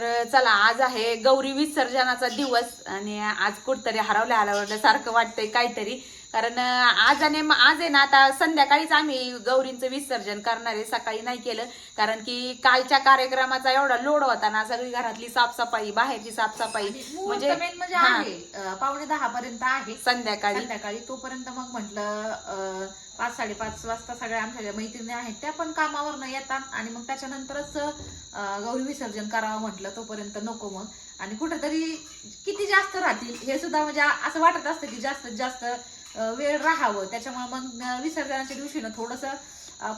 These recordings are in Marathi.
तर चला आज आहे गौरी विसर्जनाचा दिवस आणि आज कुठतरी हरवल्या हरवल्या सारखं वाटतंय काहीतरी. कारण आज आणि आज आहे ना आता संध्याकाळीच आम्ही गौरींचं विसर्जन करणार आहे. सकाळी नाही केलं कारण की कालच्या कार्यक्रमाचा एवढा लोड होता ना सगळी घरातली साफसफाई बाहेरची साफसफाई. म्हणजे म्हणजे मेन. आहे पावणे दहा पर्यंत आहे. संध्याकाळी. संध्याकाळी तोपर्यंत मग म्हटलं पाच साडेपाच वाजता सगळ्या आमच्या ज्या मैत्रिणी आहेत त्या पण कामावर न येतात आणि मग त्याच्यानंतरच गौरी विसर्जन करावं म्हटलं तोपर्यंत नको मग. आणि कुठेतरी किती जास्त राहतील हे सुद्धा म्हणजे असं वाटत असतं की जास्तीत जास्त वेळ राहावं. त्याच्यामुळे मग विसर्जनाच्या दिवशी ना थोडस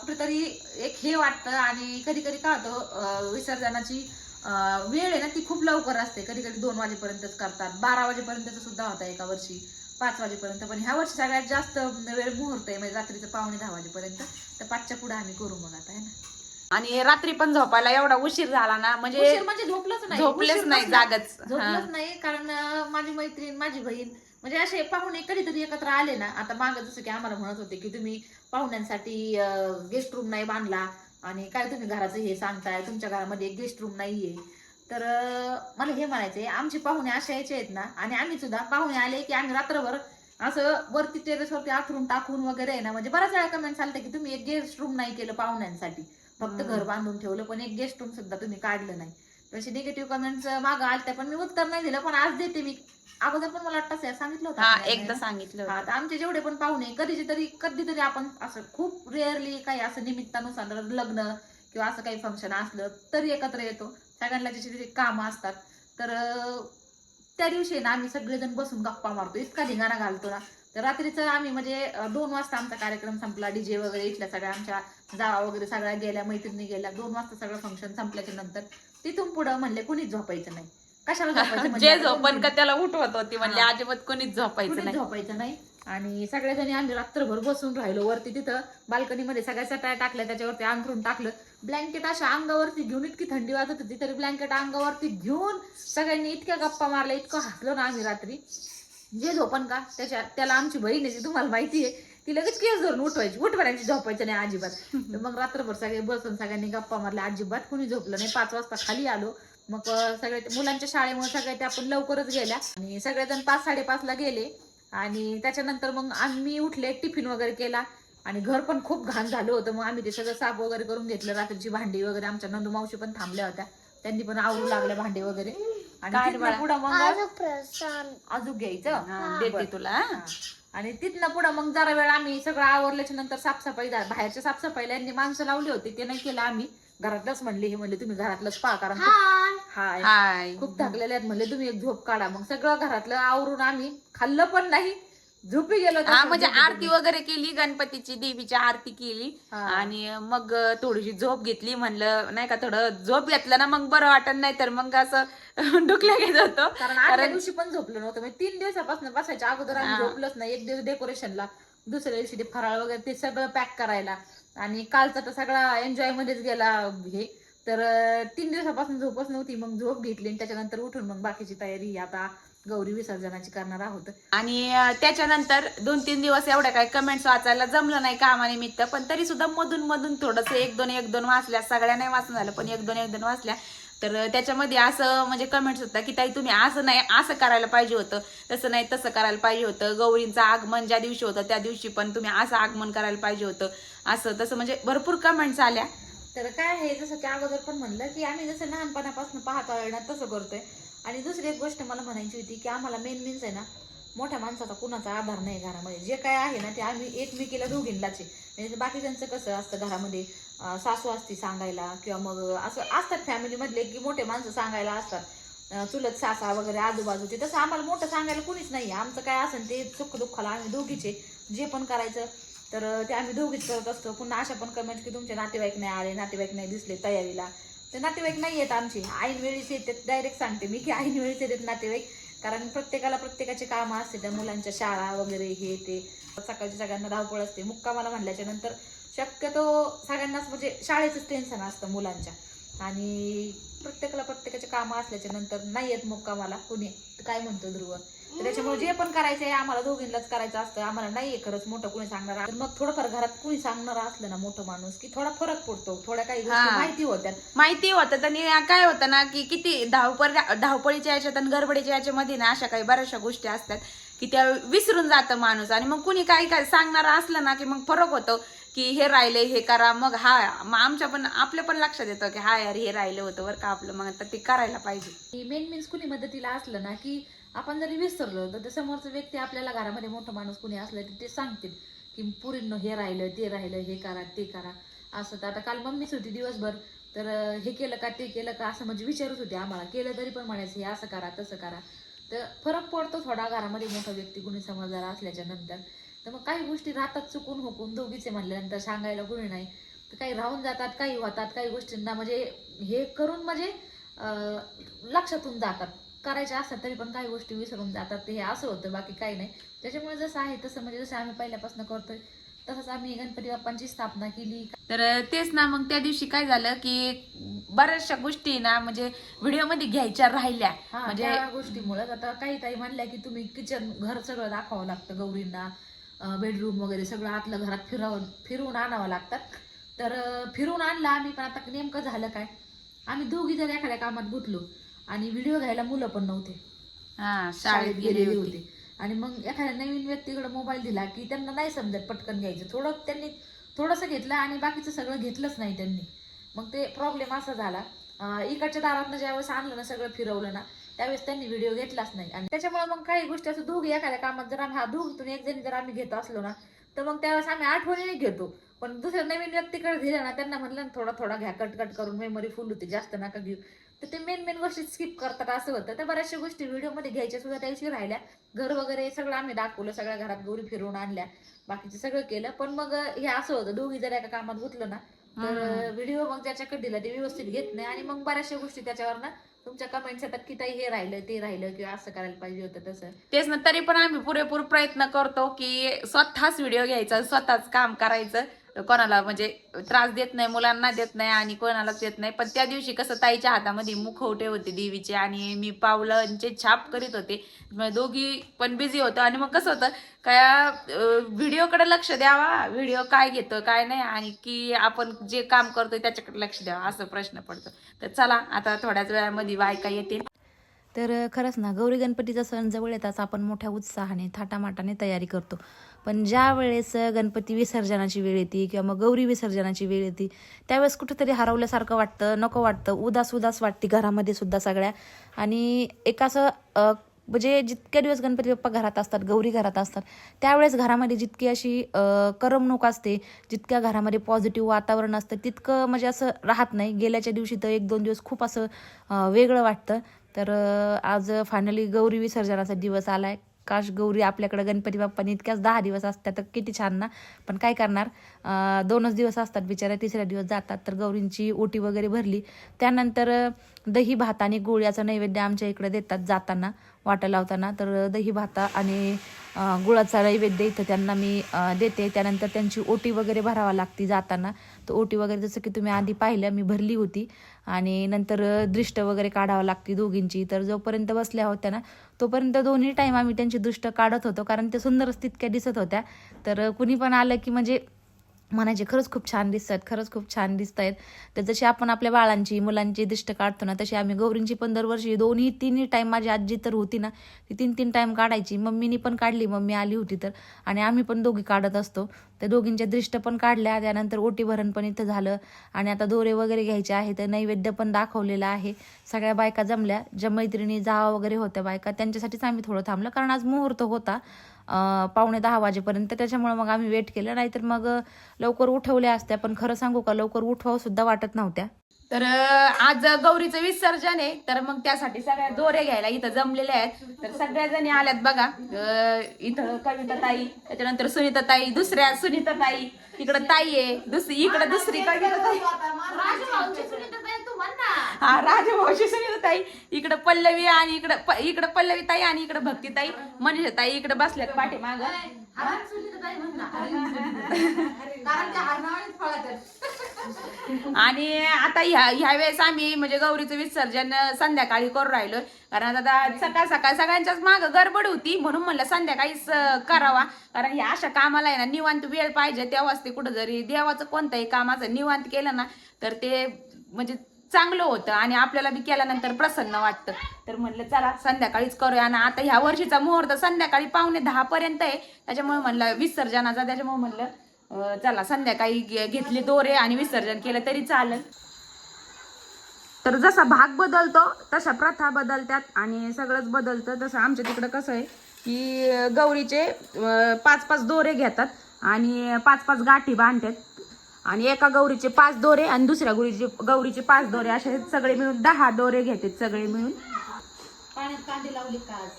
कुठेतरी एक हे वाटतं आणि कधी कधी काय होतं विसर्जनाची वेळ आहे ना ती खूप लवकर असते. कधी कधी दोन वाजेपर्यंतच करतात. बारा वाजेपर्यंतच सुद्धा होता एका वर्षी. पाच वाजेपर्यंत. पण ह्या वर्षी सगळ्यात जास्त वेळ मुहूर्त आहे. म्हणजे रात्रीचं पावणे दहा वाजेपर्यंत. तर पाचच्या पुढे आम्ही करू मग आता है ना? आणि रात्री पण झोपायला एवढा उशीर झाला ना म्हणजे म्हणजे झोपलंच नाही. झोपलेच नाही. जागच. झोपलंच नाही. कारण माझी मैत्रीण माझी बहीण म्हणजे असे पाहुणे कधीतरी एकत्र आले ना आता माग जसं की आम्हाला म्हणत होते की तुम्ही पाहुण्यांसाठी गेस्ट रूम नाही बांधला आणि काय तुम्ही घराचं हे सांगताय तुमच्या घरामध्ये एक गेस्ट रूम नाहीये. तर मला हे म्हणायचंय आमचे पाहुणे असे यायचे आहेत ना आणि आम्ही सुद्धा पाहुणे आले की आम्ही रात्रभर असं वरती टेरेसवरती आथरून टाकून वगैरे ना म्हणजे बऱ्याच वेळा कमेंट चालतं की तुम्ही एक गेस्ट रूम नाही केलं पाहुण्यांसाठी. फक्त. घर बांधून ठेवलं पण एक गेस्ट रूम सुद्धा तुम्ही काढलं नाही. तसे निगेटिव्ह कमेंट्स मागं आलत्या पण मी उत्तर नाही दिलं पण आज देते मी. अगोदर पण मला वाटतं सांगितलं होतं हा आपल्याला, एकदा? सांगितलं हा होतं. तर आमचे जेवढे पण पाहुणे कधीचे तरी कधीतरी आपण असं खूप रेअरली काही असं निमित्तानुसार लग्न किंवा असं काही फंक्शन असलं तरी एकत्र येतो. सगळ्यांना ज्याची त्याची कामं असतात. तर अं, त्या दिवशी ना आम्ही सगळेजण बसून गप्पा मारतो. इतका धिंगाणा घालतो ना. तर रात्रीचं आम्ही म्हणजे अं, दोन वाजता आमचा कार्यक्रम संपला. डीजे वगैरे इथल्या सगळ्या आमच्या जावा वगैरे सगळ्या गेल्या मैत्रिणी गेल्या. दोन वाजता सगळं फंक्शन संपल्याच्या नंतर तिथून पुढं म्हणले कुणीच झोपायचं नाही. कशाला झोपायचं म्हणजे जे झोपण का त्याला उठवत होती म्हणजे हा. अजिबात कोणीच झोपायचं कुठेच नाही. झोपायचं नाही. आणि सगळ्याजणी आम्ही रात्रभर बसून राहिलो. वरती तिथं बाल्कनीमध्ये सगळ्या सटाया टाकल्या त्याच्यावरती अंथरून टाकलं. ब्लँकेट अशा अंगावरती घेऊन इतकी थंडी वाजत होती तरी ब्लँकेट अंगावरती घेऊन सगळ्यांनी इतक्या गप्पा मारल्या इतकं हसलो ना आम्ही रात्री. जे झोपण का? त्याच्या त्याला आमची बहीण आहे ती तुम्हाला माहिती आहे. ती लगेच केस धरून उठवायची. उठवायची झोपायचं नाही अजिबात. तर मग रात्रभर सगळे बसून सगळ्यांनी गप्पा मारल्या. अजिबात कोणी झोपलं नाही. पाच वाजता खाली आलो. मग सगळ्या सगळे मुलांच्या शाळेमुळे सगळ्या त्या आपण लवकरच गेल्या. आणि सगळेजण पाच साडेपाचला गेले. आणि त्याच्यानंतर मग आम्ही उठले टिफिन वगैरे केला. आणि घर पण खूप घाण झालं होतं. मग आम्ही ते सगळं साफ वगैरे करून घेतलं. रात्रीची भांडी वगैरे आमच्या नंदू मावशी पण थांबल्या होत्या. त्यांनी पण आवरू लागल्या भांडी वगैरे. आणि तिथनं? पुढं मग अजून घ्यायचं? हा, देते तुला. हा. आणि तिथनं पुढं मग जरा वेळ आम्ही सगळं आवरल्याच्या नंतर साफसफाई बाहेरच्या साफसफाईला यांनी माणसं लावली होती ते नाही केलं आम्ही. घरातलंच म्हणले हे म्हणले तुम्ही घरातलंच पहा कारण खूप- हाय. हाय. हाय. खूप थकलेले आहेत म्हणले तुम्ही एक झोप काढा. मग सगळं घरातलं आवरून आम्ही खाल्लं पण नाही झोपी गेलो हा म्हणजे आरती. वगैरे केली गणपतीची देवीची आरती केली. आणि मग थोडीशी झोप घेतली म्हणलं नाही का थोडं झोप घेतलं ना मग बरं वाटत नाही तर मग असं डुकल्या घेत होतो. कारण आदल्या दिवशी पण झोपलो नव्हतं. म्हणजे तीन दिवसापासून बसायच्या अगोदर आम्ही. झोपलोच नाही. एक दिवस डेकोरेशनला दुसऱ्या दिवशी ते फराळ वगैरे ते सगळं पॅक करायला. आणि कालचा तर सगळा एन्जॉय मध्येच गेला हे. तर तीन दिवसापासून झोपच नव्हती. मग झोप घेतली आणि त्याच्यानंतर उठून मग बाकीची तयारी आता गौरी विसर्जनाची करणार आहोत. आणि त्याच्यानंतर दोन तीन दिवस एवढ्या काही कमेंट्स वाचायला जमलं नाही कामानिमित्त पण तरी सुद्धा मधून मधून थोडस एक दोन एक दोन वाचल्या. सगळ्या नाही वाचून झालं पण एक दोन एक दोन वाचल्या. तर त्याच्यामध्ये असं म्हणजे कमेंट्स होता की ताई तुम्ही असं नाही असं करायला पाहिजे होतं तसं नाही तसं करायला पाहिजे होतं. गौरींचं आगमन ज्या दिवशी होतं त्या दिवशी पण तुम्ही असं आगमन करायला पाहिजे होतं. असं तसं म्हणजे भरपूर कमेंट्स आल्या. तर काय आहे जसं की अगोदर पण म्हणलं की आम्ही जसं लहानपणापासून पाहतो ना तसं करतोय. आणि दुसरी एक गोष्ट मला म्हणायची होती की आम्हाला मेन मीन्स आहे ना मोठ्या माणसाचा कुणाचा आधार नाही घरामध्ये. जे काय आहे ना ते आम्ही एकमेकीला दोघींलाच आहे. म्हणजे बाकीच्यांचं कसं असतं घरामध्ये सासू असती सांगायला किंवा मग असं असतात फॅमिलीमधले की मोठे माणसं सांगायला असतात. चुलत सासा वगैरे आजूबाजूचे तसं आम्हाला मोठं सांगायला कुणीच नाही आमचं काय असेल ते सुख दुःखाला आम्ही दोघीचे जे पण करायचं तर ते आम्ही दोघीच करत असतो. पुन्हा अशा पण कमेंट की तुमचे नातेवाईक नाही आले नातेवाईक नाही दिसले तयारीला. ते नातेवाईक नाही येत आमचे. ऐन वेळीच येतात डायरेक्ट सांगते मी की ऐन वेळीच येतात नातेवाईक. कारण प्रत्येकाला प्रत्येकाची कामं असते त्या मुलांच्या शाळा वगैरे हे ते. सकाळची सगळ्यांना धावपळ असते. मुक्कामाला म्हणल्याच्या नंतर शक्यतो सगळ्यांनाच म्हणजे शाळेचंच टेन्शन असतं मुलांच्या. आणि प्रत्येकाला प्रत्येकाचे कामं असल्याच्या नंतर नाही येत मुक्कामाला. कुणी काय म्हणतो ध्रुव? तर त्याच्यामुळे जे पण करायचं आहे आम्हाला दोघींनाच करायचं असतं. आम्हाला नाहीये खरंच मोठं कुणी सांगणार. तर मग थोडंफार घरात कुणी सांगणार असलं ना मोठं माणूस की थोडा फरक पडतो. थोड्या काही गोष्टी हा. माहिती होत्या. माहिती होतं आणि काय होतं ना की किती धावपळ धावपळीच्या याच्यात आणि गडबडीच्या याच्यामध्ये ना अशा काही बऱ्याचशा गोष्टी असतात की त्या विसरून जातं माणूस. आणि मग कुणी काही काय सांगणार असलं ना की मग फरक होतो की हे राहिले हे करा. मग हा मग आमच्या पण आपल्या पण लक्षात येतं की हा यार हे राहिलं होतं बरं का आपलं. मग आता ते करायला पाहिजे. मेन मीन्स कुणी मदतीला असलं ना की आपण जरी विसरलो तर ते समोरचं व्यक्ती आपल्याला घरामध्ये मोठं माणूस कुणी असलं तर ते सांगतील की पुरींनो हे राहिलं ते राहिलं हे करा ते करा. असं तर आता काल मम्मीच होती दिवसभर तर हे केलं का ते केलं का असं म्हणजे विचारत होते आम्हाला. केलं तरी पण म्हणायचं हे असं करा तसं करा. तर फरक पडतो थोडा घरामध्ये मोठा व्यक्ती कुणी समजदार असल्याच्या नंतर. तर मग काही गोष्टी राहतात चुकून हुकून दोघीचे म्हणल्यानंतर सांगायला कुणी नाही. तर काही राहून जातात काही होतात काही गोष्टींना म्हणजे हे करून म्हणजे लक्षातून जातात. करायचे असतात तरी पण काही गोष्टी विसरून जातात. ते हे असं होतं बाकी काही नाही. त्याच्यामुळे जसं आहे तसं म्हणजे जसं आम्ही पहिल्यापासून करतोय तसंच आम्ही गणपती बाप्पांची स्थापना केली. तर तेच ना मग त्या दिवशी काय झालं की बऱ्याचशा गोष्टी ना म्हणजे व्हिडिओमध्ये घ्यायच्या राहिल्या. म्हणजे गोष्टीमुळे आता काही काही म्हणल्या की तुम्ही किचन घर सगळं दाखवावं लागतं गौरींना. बेडरूम वगैरे सगळं आतलं घरात फिरवून फिरवून आणावं लागतात. तर अं, फिरवून आणलं आम्ही पण आता नेमकं झालं काय? आम्ही दोघी जर एखाद्या कामात गुंतलो. आणि व्हिडिओ घ्यायला मुलं पण नव्हते. हा शाळेत गेलेली होती. आणि मग एखाद्या नवीन व्यक्तीकडे मोबाईल दिला की त्यांना नाही समजत पटकन घ्यायचं. थोडं त्यांनी थोडंसं घेतलं आणि बाकीचं सगळं घेतलंच नाही त्यांनी. मग ते प्रॉब्लेम असा झाला. इकडच्या दारातनं ज्यावेळेस आणलं ना सगळं फिरवलं ना त्यावेळेस त्यांनी व्हिडिओ घेतलाच नाही. आणि त्याच्यामुळे मग काही गोष्टी असं दोघी एखाद्या कामात जर आम्ही हा दोघीतून एक जणी जर आम्ही घेत असलो ना तर मग त्यावेळेस आम्ही आठवणीने घेतो. पण दुसऱ्या नवीन व्यक्तीकडे दिलं ना त्यांना म्हटलं ना थोडा थोडा घ्या कट कट करून मेमरी फुल होते. जास्त नका घेऊ. तर ते मेन मेन गोष्टी स्किप करतात असं होतं. तर बऱ्याचशा गोष्टी व्हिडिओमध्ये घ्यायच्या सुद्धा त्या दिवशी राहिल्या. घर वगैरे सगळं आम्ही दाखवलं सगळ्या घरात गौरी फिरवून आणल्या. बाकीचं सगळं केलं. पण मग हे असं होतं दोघी जर एका कामात गुतलं ना तर व्हिडिओ मग ज्याच्याकडे दिला ते व्यवस्थित घेत नाही. आणि मग बऱ्याचशा गोष्टी त्याच्यावर ना तुमच्या कमेंट्स येतात की ताई हे राहिलं ते राहिलं किंवा असं करायला पाहिजे होतं तसं. तेच ना तरी पण आम्ही पुरेपूर प्रयत्न करतो की स्वतःच व्हिडिओ घ्यायचा स्वतःच काम करायचं. कोणाला म्हणजे त्रास देत नाही मुलांना देत नाही आणि कोणालाच देत नाही. पण त्या दिवशी कसं ताईच्या हातामध्ये मुखवटे होते देवीचे आणि मी पावलांचे छाप करीत होते. मग दोघी पण बिझी होतो आणि मग कसं होतं काय व्हिडिओकडे लक्ष द्यावा व्हिडिओ काय घेतो काय नाही आणि की आपण जे काम करतोय त्याच्याकडे लक्ष द्यावा असं प्रश्न पडतो. तर चला आता थोड्याच वेळामध्ये बायका येतील. तर खरंच ना गौरी गणपतीचा सण जवळ येताच आपण मोठ्या उत्साहाने थाटामाटाने तयारी करतो. पण ज्या वेळेस गणपती विसर्जनाची वेळ येते किंवा मग गौरी विसर्जनाची वेळ येते त्यावेळेस कुठंतरी हरवल्यासारखं वाटतं नको वाटतं उदास उदास वाटते घरामध्ये सुद्धा सगळ्या. आणि एक असं म्हणजे जितके दिवस गणपती बाप्पा घरात असतात गौरी घरात असतात त्यावेळेस घरामध्ये जितकी अशी करमणूक असते जितक्या घरामध्ये पॉझिटिव्ह वातावरण असतं तितकं म्हणजे असं राहत नाही. गेल्याच्या दिवशी तर एक दोन दिवस खूप असं वेगळं वाटतं. तर आज फायनली गौरी विसर्जनाचा दिवस आला आहे काश गौरी आपल्याकडे गणपती बाप्पानी इतक्याच दहा दिवस असतात तर किती छान ना. पण काय करणार दोनच दिवस असतात बिचाऱ्या तिसऱ्या दिवस जातात तर गौरींची ओटी वगैरे भरली. त्यानंतर दही भात आणि गुळ नैवेद्य आमच्या इकडे देतात जाताना. वाटा लावताना तर दही भाता आणि गुळाचा नैवेद्य इथं त्यांना मी देते. त्यानंतर त्यांची ओटी वगैरे भरावा लागती जाताना. तर ओटी वगैरे जसं की तुम्ही आधी पाहिलं मी भरली होती. आणि नंतर दृष्ट वगैरे काढावं लागती दोघींची. तर जोपर्यंत बसल्या होत्या ना तोपर्यंत दोन्ही टाईम आम्ही त्यांची दृष्ट काढत होतो. कारण ते सुंदरच तितक्या दिसत होत्या. तर कुणी पण आलं की म्हणजे म्हणायचे खरंच खूप छान दिसतात खरंच खूप छान दिसत आहेत तर जशी आपण आपल्या बाळांची मुलांची दिष्ट काढतो ना तशी आम्ही गौरींची पण दरवर्षी दोन्ही तिन्ही टाईम माझी आजी तर होती ना ती तीन तीन टाईम काढायची. मम्मीनी पण काढली मम्मी आली होती तर. आणि आम्ही पण दोघी काढत असतो. त्या दोघींच्या दृष्ट पण काढल्या त्यानंतर ओटी भरण पण इथं झालं. आणि आता दोरे वगैरे घ्यायचे आहे तर नैवेद्य पण दाखवलेलं आहे. सगळ्या बायका जमल्या. ज्या मैत्रिणी जावा वगैरे होत्या बायका त्यांच्यासाठीच आम्ही थोडं थांबलं. कारण आज मुहूर्त होता. पावणे दहा वाजेपर्यंत. त्याच्यामुळे मग आम्ही वेट केलं. नाहीतर मग लवकर उठवल्या असत्या. पण खरं सांगू का लवकर उठवावं सुद्धा वाटत नव्हत्या. तर आज गौरीचं विसर्जन आहे. तर मग त्यासाठी सगळ्या दोरे घ्यायला इथं जमलेल्या आहेत. तर सगळ्या जणी आल्यात बघा. इथं कविता ताई त्याच्यानंतर सुनीता ताई दुसऱ्या सुनीता ताई इकडं ताई आहे. दुसरी इकडं दुसरी कविता ताई हा राजभाऊची सुनीता ताई इकडं पल्लवी आणि इकडं प- इकडं पल्लवी ताई आणि इकडं भक्ती ताई मनीषा ताई इकडे बसल्यात पाठीमाग. आणि आता ह्या ह्या वेळेस आम्ही म्हणजे गौरीचं विसर्जन संध्याकाळी करू राहिलो कारण आता सकाळ सकाळ सगळ्यांच्याच माग गडबड होती. म्हणून म्हणलं संध्याकाळीच करावा. कारण ह्या अशा कामाला आहे ना निवांत वेळ पाहिजे. तेव्हाच ते कुठं जरी देवाचं कोणतंही कामाचं निवांत केलं ना तर ते म्हणजे चांगलं होतं. आणि आपल्याला बी केल्यानंतर प्रसन्न वाटतं. तर म्हणलं चला संध्याकाळीच करूया. आणि आता ह्या वर्षीचा मुहूर्त संध्याकाळी पावणे दहा पर्यंत आहे. त्याच्यामुळे म्हणलं विसर्जनाचा त्याच्यामुळे म्हणलं चला संध्याकाळी घे- घेतले दोरे आणि विसर्जन केलं तरी चालेल. तर जसा भाग बदलतो तशा प्रथा बदलतात आणि सगळंच बदलतं. तसं आमच्या तिकडं कसं आहे की गौरीचे पाच पाच दोरे घेतात आणि पाच पाच गाठी बांधतात. आणि एका गौरीचे पाच दोरे आणि दुसऱ्या गौरीचे गौरीचे पाच दोरे असे सगळे मिळून दहा दोरे घेतात सगळे मिळून. पाण्यात कांदे लावले का आज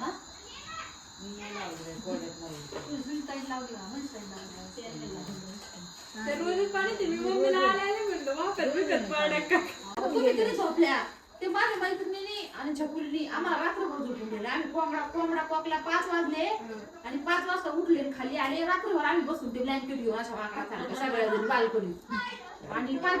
हा? उजवीन ताई लावली का? म्हणजे ताई लावली. तुम्ही तरी झोपल्या ते माझ्या मैत्रिणीने आणि झपुलीने आम्हाला रात्रभर झोपून दिले आम्ही कोंबडा कोंबडा कोकला पाच वाजले आणि पाच वाजता उठले खाली आले रात्रभर आम्ही बसून ते ब्लँकेट घेऊन अशा वाकडा सगळ्या जण आणि पाच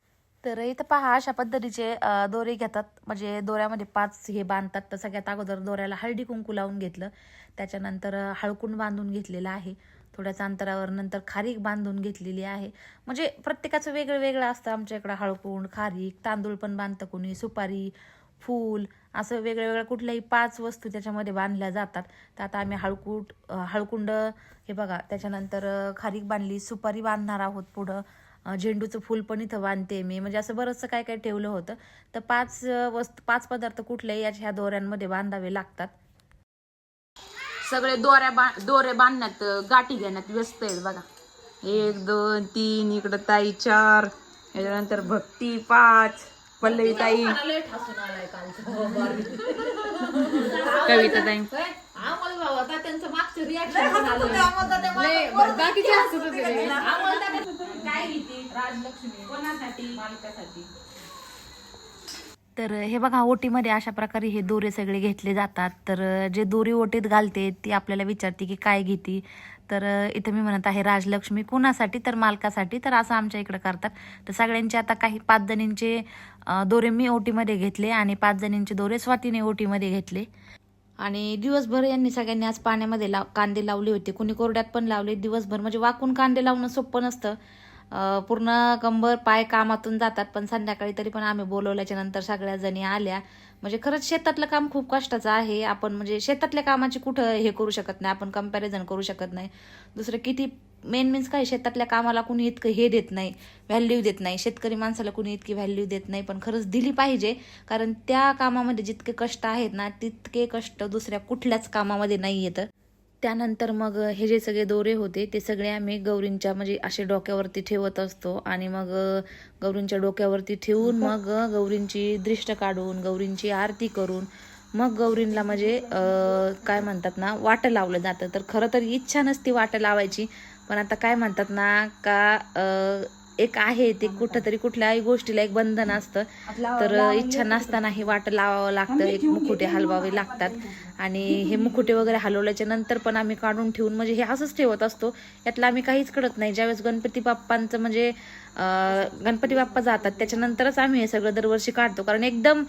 तर इथं पहा अशा पद्धतीचे दोरे घेतात. म्हणजे दोऱ्यामध्ये पाच हे बांधतात. तर सगळ्यात अगोदर दोऱ्याला हळदी कुंकू लावून घेतलं. त्याच्यानंतर अ, हळकुंड बांधून घेतलेलं आहे. थोड्याच अंतरावर नंतर खारीक बांधून घेतलेली आहे. म्हणजे प्रत्येकाचं वेगळं वेगळं असतं. आमच्या इकडं हळकुंड खारीक तांदूळ पण बांधतं कोणी. सुपारी फूल असं वेगळ्या वेगळ्या कुठल्याही पाच वस्तू त्याच्यामध्ये बांधल्या जातात. तर आता आम्ही हळकूट हळकुंड हे बघा. त्याच्यानंतर खारीक बांधली. सुपारी बांधणार आहोत पुढं. झेंडूचं फूल पण इथं बांधते मी. म्हणजे असं बरंचसं काय काय ठेवलं होतं. तर पाच वस्तू पाच पदार्थ कुठल्याही याच्या ह्या दोऱ्यांमध्ये बांधावे लागतात. सगळे दोऱ्या बा दोरे बांधण्यात गाठी घेण्यात व्यस्त आहेत बघा. एक दोन तीन इकडं ताई चार त्याच्यानंतर भक्ती पाच पल्लवी ताई कविता ताई आम्हाला भाऊ आता त्यांचं मागचं रिॲक्शन बाकीचे काय घेते राजलक्ष्मी कोणासाठी? मालकासाठी. तर हे बघा ओटीमध्ये अशा प्रकारे हे दोरे सगळे घेतले जातात. तर जे दोरी ओटीत घालते ती आपल्याला विचारते की काय घेते? तर इथं मी म्हणत आहे राजलक्ष्मी कुणासाठी? तर मालकासाठी. तर असं आमच्या इकडं करतात. तर सगळ्यांचे आता काही पाच जणींचे दोरे मी ओटीमध्ये घेतले आणि पाच जणींचे दोरे स्वातीने ओटीमध्ये घेतले. आणि दिवसभर यांनी सगळ्यांनी आज पाण्यामध्ये लाव कांदे लावले होते. कुणी कोरड्यात पण लावले. दिवसभर म्हणजे वाकून कांदे लावणं सोपं नसतं. पूर्ण कंबर पाय कामातून जातात पण संध्याकाळी तरी पण आम्ही बोलवल्याच्या नंतर सगळ्या जणी आल्या. म्हणजे खरंच शेतातलं काम खूप कष्टाचं आहे. आपण म्हणजे शेतातल्या कामाची कुठं हे करू शकत नाही आपण कंपॅरिझन करू शकत नाही. दुसरं किती मेन मीन्स काय शेतातल्या कामाला कुणी इतकं हे देत नाही व्हॅल्यू देत नाही. शेतकरी माणसाला कुणी इतकी व्हॅल्यू देत नाही पण खरंच दिली पाहिजे. कारण त्या कामामध्ये जितके कष्ट आहेत ना तितके कष्ट दुसऱ्या कुठल्याच कामामध्ये नाही येतं त्यानंतर मग हे जे सगळे दोरे होते ते सगळे आम्ही गौरींच्या म्हणजे असे डोक्यावरती ठेवत असतो आणि मग गौरींच्या डोक्यावरती ठेवून मग गौरींची दृष्ट काढून गौरींची आरती करून मग गौरींना म्हणजे काय म्हणतात ना वाटं लावलं जातं. तर खरं तर इच्छा नसती वाटं लावायची पण आता काय म्हणतात ना का एक आहे ते कुठंतरी कुठल्याही गोष्टीला एक बंधन असतं. तर इच्छा नसताना हे वाट लावावं लागतं एक मुखुटे हलवावे लागतात. आणि हे मुखुटे वगैरे हलवल्याच्या नंतर पण आम्ही काढून ठेवून म्हणजे हे असंच ठेवत असतो. यातलं आम्ही काहीच कळत नाही. ज्यावेळेस गणपती बाप्पांचं म्हणजे गणपती बाप्पा जातात. त्याच्यानंतरच आम्ही हे सगळं दरवर्षी काढतो. कारण एकदम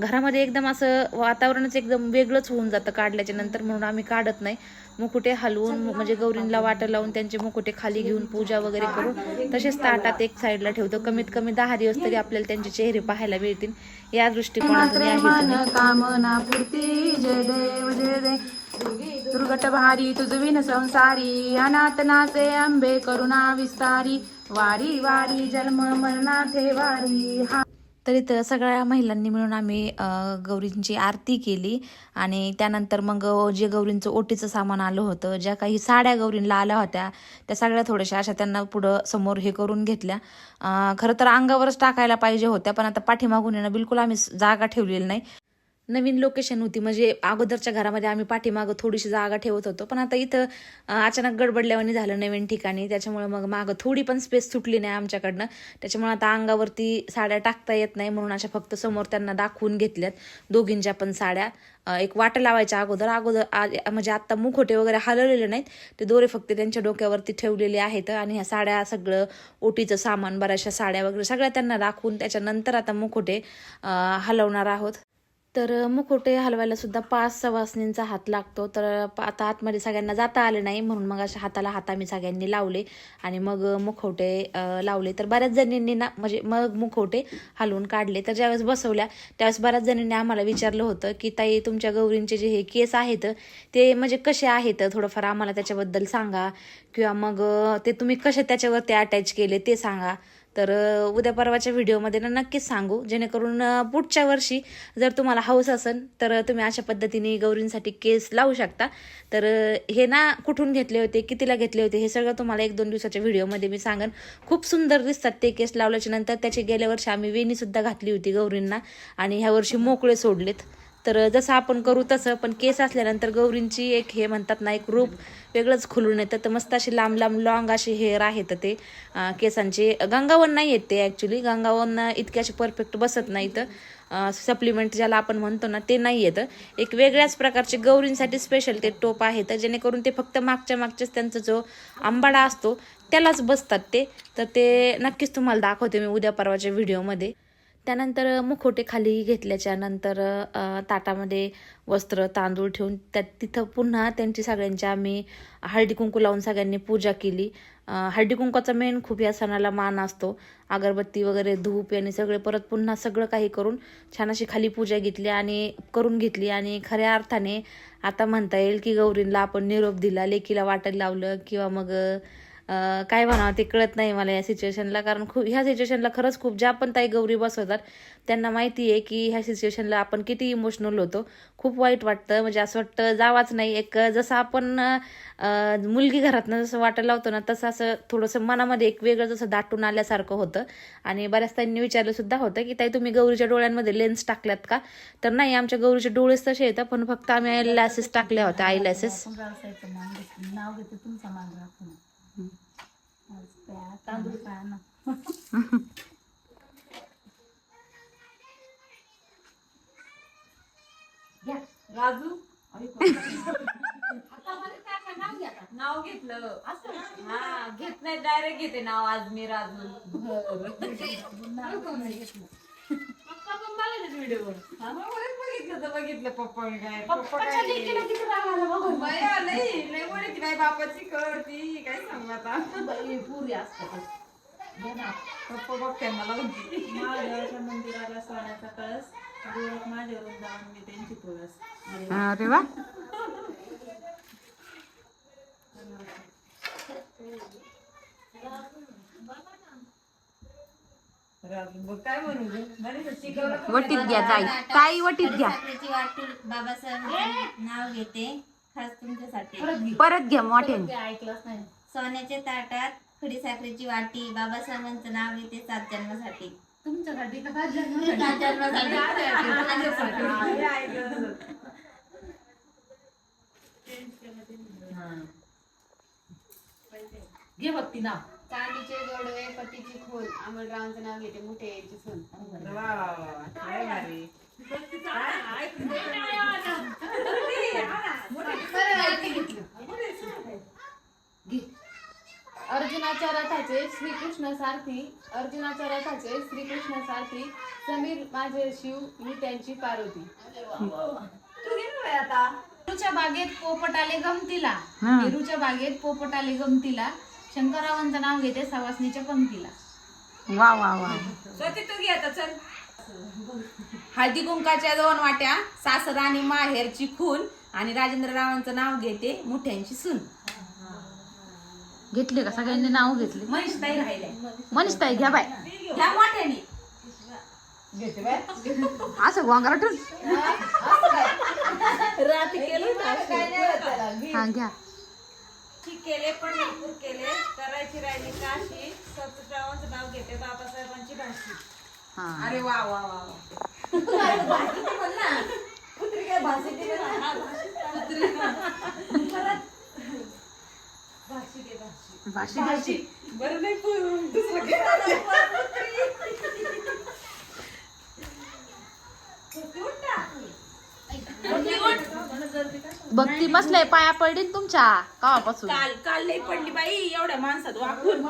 घरामध्ये एकदम असं वातावरणच एकदम वेगळंच होऊन जातं काढल्याच्या नंतर म्हणून आम्ही काढत नाही. मुकुटे हलवून म्हणजे गौरींना वाटं लावून त्यांचे मुकुटे खाली घेऊन पूजा वगैरे करून तसेच ताटात एक साईडला ठेवतो. कमीत कमी दहा दिवस तरी आपल्याला त्यांचे चेहरे पाहायला मिळतील. या दृष्टिकोनातून या दुर्गट भारी तुझ विन संसारी अनाथनाचे आंबे करुणा विस्तारी वारी वारी जन्म मरणाथे वारी हा. तर तर सगळ्या महिलांनी मिळून आम्ही गौरींची आरती केली आणि त्यानंतर मग जे गौरींचं ओटीचं सामान आलं होतं ज्या काही साड्या गौरींना आल्या होत्या त्या सगळ्या थोड्याशा अशा त्यांना पुढं समोर हे करून घेतल्या. खरं तर अंगावरच टाकायला पाहिजे होत्या पण आता पाठीमागून येणं बिलकुल आम्ही जागा ठेवलेली नाही. नवीन लोकेशन होती. म्हणजे अगोदरच्या घरामध्ये आम्ही पाठीमागं थोडीशी जागा ठेवत होतो. पण आता इथं अचानक गडबडल्यावानी झालं नवीन ठिकाणी. त्याच्यामुळे मग मागं थोडी पण स्पेस सुटली नाही आमच्याकडनं. त्याच्यामुळे आता अंगावरती साड्या टाकता येत नाही म्हणून अशा फक्त समोर त्यांना दाखवून घेतल्यात. दोघींच्या पण साड्या. एक वाट लावायच्या अगोदर. अगोदर आ- म्हणजे आत्ता मुखोटे वगैरे हलवलेले नाहीत. ते दोरे फक्त त्यांच्या डोक्यावरती ठेवलेले आहेत. आणि ह्या साड्या सगळं ओटीचं सामान बऱ्याचशा साड्या वगैरे सगळ्या त्यांना दाखवून त्याच्यानंतर आता मुखोटे हलवणार आहोत. तर मुखोटे हलवायला सुद्धा पाच सवासनींचा हात लागतो. तर आता आतमध्ये सगळ्यांना जाता आले नाही म्हणून मग अशा हाताला हात आम्ही सगळ्यांनी लावले आणि मग मुखवटे लावले. तर बऱ्याच जणींनी ना म्हणजे मग मुखवटे हलवून काढले. तर ज्यावेळेस बसवल्या त्यावेळेस बऱ्याच जणींनी आम्हाला विचारलं होतं की ताई तुमच्या गौरींचे जे हे केस आहेत ते म्हणजे कसे आहेत? थोडंफार आम्हाला त्याच्याबद्दल सांगा किंवा मग ते तुम्ही कसे त्याच्यावरती अटॅच केले ते सांगा. तर उद्या परवाच्या व्हिडिओमध्ये ना नक्कीच सांगू. जेणेकरून पुढच्या वर्षी जर तुम्हाला हौस असेल तर तुम्ही अशा पद्धतीने गौरींसाठी केस लावू शकता. तर हे ना कुठून घेतले होते कितीला घेतले होते हे सगळं तुम्हाला एक दोन दिवसाच्या व्हिडिओमध्ये मी सांगेन. खूप सुंदर दिसतात ते केस लावल्याच्या नंतर. त्याची गेल्या वर्षी आम्ही वेणीसुद्धा घातली होती गौरींना. आणि ह्या वर्षी मोकळे सोडलेत. तर जसं आपण करू तसं पण केस असल्यानंतर गौरींची एक हे म्हणतात ना एक रूप वेगळंच खुलून येतं. तर मस्त असे लांब लांब लॉंग असे हेअर आहेत ते केसांचे. गंगावन नाही आहेत ते ॲक्च्युली गंगावन इतके असे परफेक्ट बसत नाहीत. सप्लिमेंट ज्याला आपण म्हणतो ना ते नाही येतं. एक वेगळ्याच प्रकारचे गौरींसाठी स्पेशल ते टोप आहेत जेणेकरून ते फक्त मागच्या मागच्याच त्यांचा जो आंबाडा असतो त्यालाच बसतात ते. तर ते नक्कीच तुम्हाला दाखवते मी उद्या परवाच्या व्हिडिओमध्ये त्यानंतर मुखोटे खाली घेतल्याच्या नंतर ताटामध्ये वस्त्र तांदूळ ठेवून त्या तिथं पुन्हा त्यांची सगळ्यांची आम्ही हळदी कुंकू लावून सगळ्यांनी पूजा केली. हळदी कुंकाचा मेन खूप या सणाला मान असतो. अगरबत्ती वगैरे धूप यांनी सगळे परत पुन्हा सगळं काही करून छान अशी खाली पूजा घेतली आणि करून घेतली. आणि खऱ्या अर्थाने आता म्हणता येईल की गौरींना आपण निरोप दिला लेकीला वाटायला लावलं किंवा मग काय म्हणावं ते कळत नाही मला या सिच्युएशनला कारण खूप ह्या सिच्युएशनला खरंच खूप ज्या पण ताई गौरी बसवतात त्यांना माहिती आहे की ह्या सिच्युएशनला आपण किती इमोशनल होतो. खूप वाईट वाटतं. म्हणजे असं वाटतं जावाच नाही. एक जसं आपण मुलगी घरातनं जसं वाटायला होतो ना तसं असं थोडंसं मनामध्ये एक वेगळं जसं दाटून आल्यासारखं होतं. आणि बऱ्याच ताईंनी विचारलं सुद्धा होतं की ताई तुम्ही गौरीच्या डोळ्यांमध्ये लेन्स टाकल्यात का? तर नाही आमच्या गौरीचे डोळेच तसे येतात पण फक्त आम्ही आय लॅसेस टाकल्या होत्या आय लॅसेस नाव घेते तुमचा तांदूळ काय ना राजू नाव घेतलं हा घेत नाही डायरेक्ट घेते नाव आज मी राजू. पप्पा पण बघायचे व्हिडिओवर. बघितलं तर बघितलं पप्पा काय पप्पा काय बया, लई लई मोठी नाही बापाची करती काय सांगू आता? पुरी असतात पप्पा बघते मला म्हणते महादेवाच्या मंदिराला सोन्याचा कळस गोरख माझ्या वृंदावन मी त्यांची तुळस. अरे वा. काय म्हणू शिकवलं वटीत घ्या जाई ताई. वटीत घ्या. साखरेची वाटी बाबासाहेब नाव घेते खास तुमच्यासाठी. परत घ्या मोठ्याने. ऐकलंच नाही. सोन्याच्या ताटात खडी साखरेची वाटी बाबासाहेबांचं नाव घेते सात जन्मासाठी. तुमच्यासाठी सात जन्मासाठी. घे भक्ती नाव चांदीचे जोडवे पतीची खोल अमररावांचं नाव घेते मोठे यायची सून. अर्जुनाच्या रथाचे श्रीकृष्ण सारथी अर्जुनाच्या रथाचे श्रीकृष्ण सारथी समीर माझे शिव मी त्यांची पार्वती. पेरूच्या बागेत पोपट आले गमतीला. बागेत पोपट आले गमतीला. शंकररावांचं नाव घेते सवासनीच्या पंक्तीला. वा वा वा. तू घे आता चल. हळदी कुंकाच्या दोन वाट्या सासर आणि माहेरची खून आणि राजेंद्र रावांचं नाव घेते मोठ्यांची सून. घेतले का? सगळ्यांनी नाव घेतले? मनीषताई राहिल्या मनीषताई घ्या बाय. ह्या मोठ्याने. असं गोंगाराटून हा घ्या. केले पंढरपूर केले. करायची राहिली काशी सतरावांचं नाव घेते बाबासाहेबांची भाषी. हा. अरे वा वा वा वा. भाषी भाषी बरं नाही दुसरं काय? भक्ती मसलय पाया पडली तुमच्या कावापासून काल काल नाही पडली बाई एवढ्या माणसात वाकून.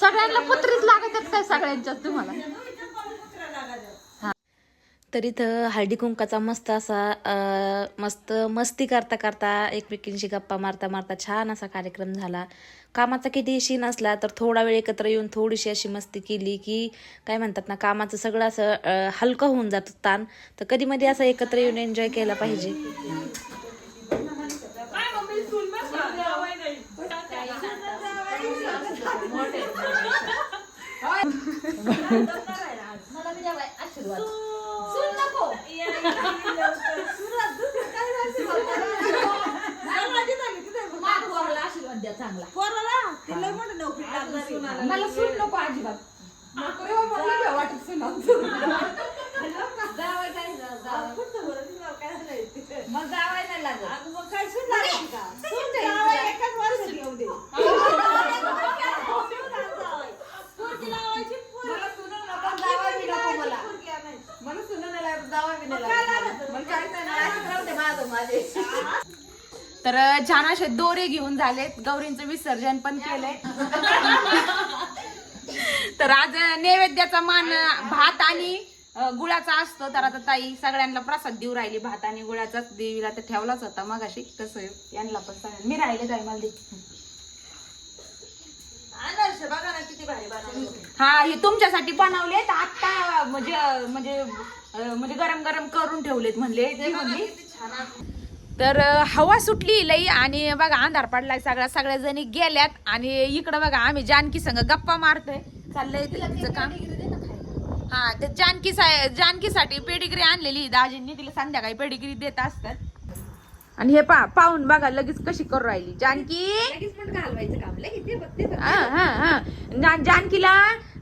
सगळ्यांना पुत्रीच लागत आहेत काय सगळ्यांच्याच तुम्हाला? तर इथं हळदी कुंकाचा मस्त असा अं, मस्त मस्ती करता करता एकमेकींशी गप्पा मारता मारता छान असा कार्यक्रम झाला. कामाचा किती शीन असला तर थोडा वेळ एकत्र येऊन थोडीशी अशी मस्ती केली की काय म्हणतात ना कामाचं सगळं असं हलकं होऊन जातं ताण. तर कधी मध्ये असं एकत्र येऊन एन्जॉय केला पाहिजे. मला सून नको अजिबात. मग जावाय नाही लागत मग काय सून लागते का? सून जावाय एकाच वर्षात येऊ दे मला सून नको जावाय बी नको मला मला सून नाही लागत जावाय बी नाही लागत मग काय नाही असंच राहू दे माझं माझे तर छान असे दोरे घेऊन झालेत. गौरींचं विसर्जन पण केलंय. तर आज नैवेद्याचा मान भात आणि गुळाचा असतो. तर आता ताई सगळ्यांना प्रसाद देऊ राहिली. भात आणि गुळाचाच. देवीला तर ठेवलाच होता मग अशी तसं यांना पण सगळ्यांना. मी राहिले ताई मला हा हे तुमच्यासाठी बनवलेत. आता म्हणजे म्हणजे म्हणजे गरम गरम करून ठेवलेत म्हणले. ती म्हणली. तर हवा सुटली लई आणि बघा अंधार पडलाय सगळ्या सगळ्या जणी गेल्यात आणि इकडं बघा आम्ही जानकी संग गप्पा मारतोय. चाललंय तिचं काम. हा ते जानकी सा जानकीसाठी पेडिग्री आणलेली दाजींनी तिला संध्याकाळी पेडिग्री देत असतात. आणि हे पा पाहून बघा लगेच कशी करू राहिली. जानकी? जानकीला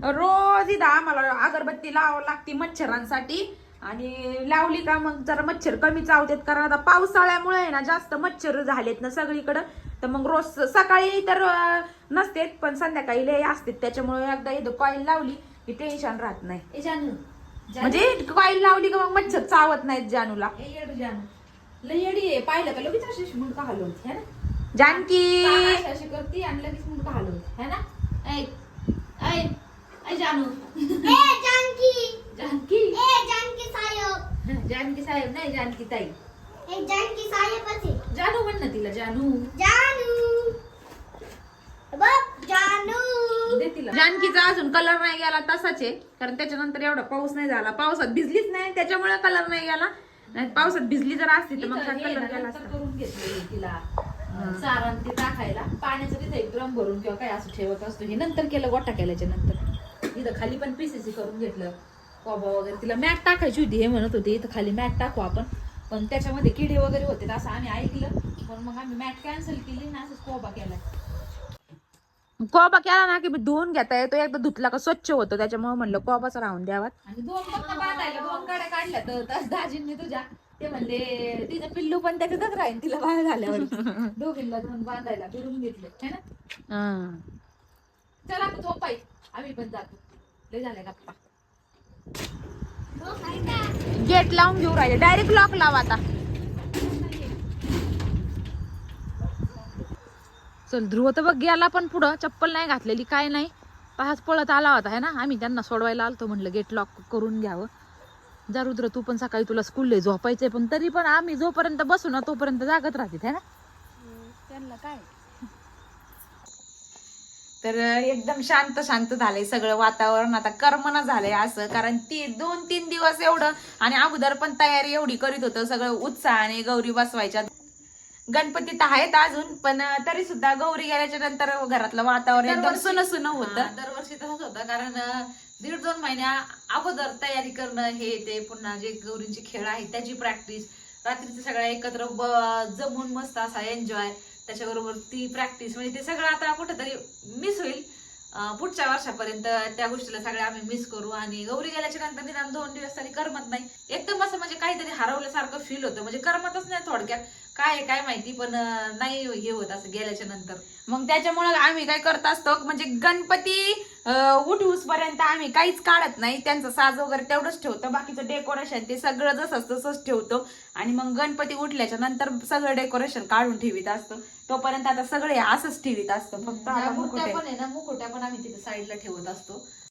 रोज इथं आम्हाला अगरबत्ती लावावं लागते मच्छरांसाठी. आणि लावली का मग जरा मच्छर कमी चावतात कारण आता पावसाळ्यामुळे ना जास्त मच्छर झालेत ना सगळीकडं. तर मग रोज सकाळी तर नसतेत पण संध्याकाळी लय असते त्याच्यामुळे एकदा इथं कॉईल लावली की टेन्शन राहत नाही. म्हणजे कॉईल लावली का मग मच्छर चावत नाहीत जानूला. लई येडी आहे. पाहिलं का? लगेच अशी मुंडका हलवते है ना? जानकी! अशी करते आणि लगेच मुंडका हलवते है ना? ऐ ऐ जानू. जानकी! जानकी साहेब नाही जानकी ताई. जानू म्हण ना तिला जानू. दे तिला. जानकीचा अजून कलर नाही गेला तसाच आहे कारण त्याच्यानंतर एवढा पाऊस नाही झाला. पावसात भिजलीच नाही त्याच्यामुळे कलर नाही गेला. नाही पावसात भिजली जर असती तर मग इथं हे कलर गेला असता. करून घेतलेली तिला. चारण ते टाकायला. पाण्याचं तिथे एक ड्रम भरून किंवा काय असं ठेवत असतो. हे नंतर केलं गोटा केल्याच्यानंतर. इथं खाली पण पीसीसी करून घेतलं. कोबा वगैरे. तिला मॅट टाकायची होती हे म्हणत होते इथं खाली मॅट टाकू आपण. पण त्याच्यामध्ये किडे वगैरे होते असं आम्ही ऐकलं. पण मग आम्ही मॅट कॅन्सल केली ना असंच कोबा केलाय कोबा केला ना की मी धुवून घेता येतो एकदा धुतला का स्वच्छ होतो. त्याच्यामुळे म्हणलं कोबाच राहून द्यावा. आणि दोन पत्ता बांधायला दोन गाड्या काढल्या तर तास दाजींनी तुझ्या. ते म्हणले तिचं पिल्लू पण त्याच्यातच राहील तिला बाळ झाल्यावर. दोघींना दोन बांधायला फिरून घेतले. है ना? चला झोपाई. आम्ही पण जातो. लय झाल्या गप्पा. गेट लावून घेऊ राहिले. डायरेक्ट लॉक लावा आता. चल ध्रुव तर बघ गेला पण पुढं. चप्पल नाही घातलेली काय नाही. पाहाच पळत आला होता है ना? आम्ही त्यांना सोडवायला आलतो म्हणलं गेट लॉक करून घ्यावं. जा रुद्र तू पण सकाळी तुला स्कूल झोपायचंय पण तरी पण आम्ही जोपर्यंत बसू ना तोपर्यंत जागत राहते है ना? त्यांना काय? तर एकदम शांत शांत झालंय सगळं वातावरण. आता कर्मना झालंय असं कारण ती दोन तीन दिवस एवढं आणि अगोदर पण तयारी एवढी करीत होतं सगळं उत्साहाने गौरी बसवायच्या. गणपती तर आहेत अजून पण तरी सुद्धा गौरी गेल्याच्यानंतर घरातलं वातावरण एकदम सुन सुन होतं. दरवर्षी तसंच होतं कारण दीड दोन महिन्या अगोदर तयारी करणं हे ते पुन्हा जे गौरींचे खेळ आहेत त्याची प्रॅक्टिस रात्रीचे सगळ्या एकत्र जमून मस्त असा एन्जॉय त्याच्याबरोबर ती प्रॅक्टिस म्हणजे ते सगळं आता कुठंतरी मिस होईल. पुढच्या वर्षापर्यंत त्या गोष्टीला सगळ्या आम्ही मिस करू. आणि गौरी गेल्याच्यानंतर निदान दोन दिवस तरी करमत नाही. एकदम असं म्हणजे काहीतरी हरवल्यासारखं फील होतं. म्हणजे करमतच नाही थोडक्यात. काय काय माहिती पण नाही हे होत असं गेल्याच्यानंतर. मग त्याच्यामुळे आम्ही काय करत असतो म्हणजे गणपती उठूस पर्यंत आम्ही काहीच काढत नाही. त्यांचं साज वगैरे तेवढंच ठेवतो. बाकीचं डेकोरेशन ते सगळं जसं तसंच ठेवतो. आणि मग गणपती उठल्याच्या नंतर सगळं डेकोरेशन काढून ठेवीत असतो. तोपर्यंत आता सगळे असंच ठेवीत असतो. फक्त मुकुट्या मुकुटे. पण आहे ना मुकुट्या पण आम्ही तिथे साईडला ठेवत असतो.